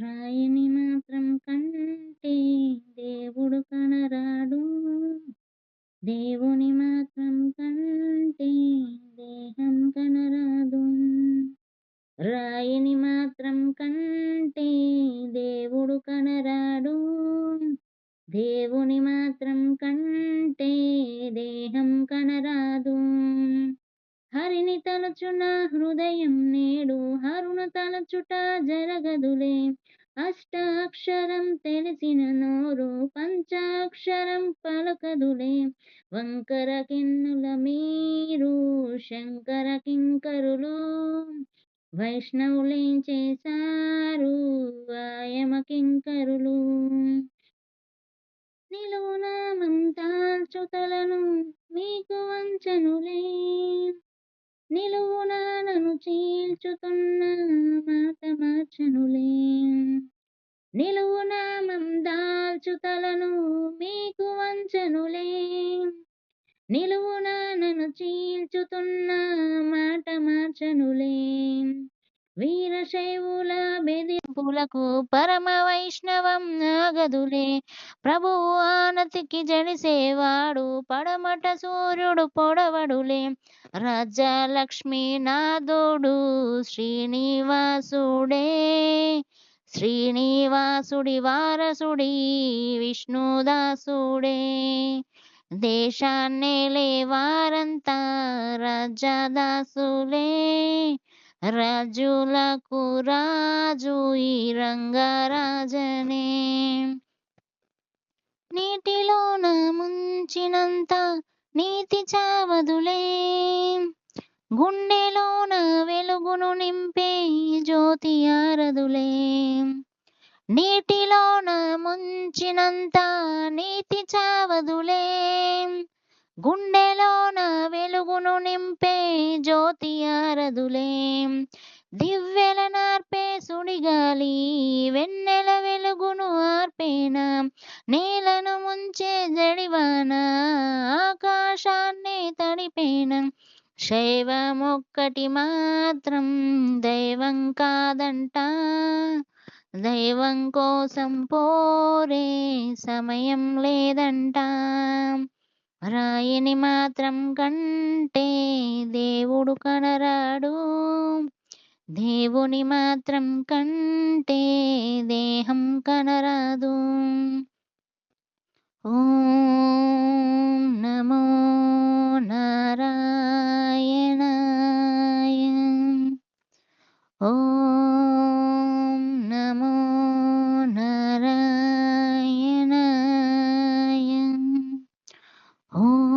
రాయిని మాత్రం కంటే దేవుడు కనరాడు. దేవుని మాత్రం కంటే దేహం కనరాదు. రాయిని మాత్రం కంటే దేవుడు కనరాడు. దేవుని మాత్రం కంటే దేహం కనరాదు. హరిని తలచున హృదయం నేడు హరుణ తలచుట జరగదులే. అష్టాక్షరం తెలిసిన నోరు పంచాక్షరం పలకదులే. వంకర కిన్నుల మీరు శంకర కింకరులు వైష్ణవులేం చేశారు ఆయమ కింకరులు. నిలువునామంతాల్చుతలను మీకు చీల్చుతున్న మాట మార్చనులే. దాల్చు దాల్చుతలను మీకు వంచనులే. నిలువు నన్ను చీల్చుతున్న మాట మార్చనులే. వీరశైవుల బెదింపులకు పరమ వైష్ణవం నాగదులే. ప్రభువు ఆనతికి జడిసేవాడు పడమట సూర్యుడు పొడవడులే. రాజ్యలక్ష్మీ నాథుడు శ్రీనివాసుడే. శ్రీనివాసుడి వారసుడి విష్ణుదాసుడే. దేశాన్నేలే వారంతా రాజదాసులే. రాజులకు రాజు ఈ రంగరాజనే నీటిలోన ముంచినంత నీతి చావదులే. గుండెలోన వెలుగును నింపే జ్యోతి ఆరదులే. నీటిలోన ముంచినంత నీతి చావదులే. గుండెలోన వెలుగును నింపే జ్యోతి ఆరదులే దివ్యల నార్పే సుడిగాలి వెన్నెల వెలుగును ఆర్పేన? నేలను ముంచే జడివాన? ఆకాశాన్ని తడిపేన? శైవమొక్కటి మాత్రం దైవం కాదంట. దైవం కోసం పోరే సమయం లేదంట. రాయిని మాత్రం కంటే దేవుడు కనరాడు. దేవుని మాత్రం కంటే దేహం కనరాదు. Oh.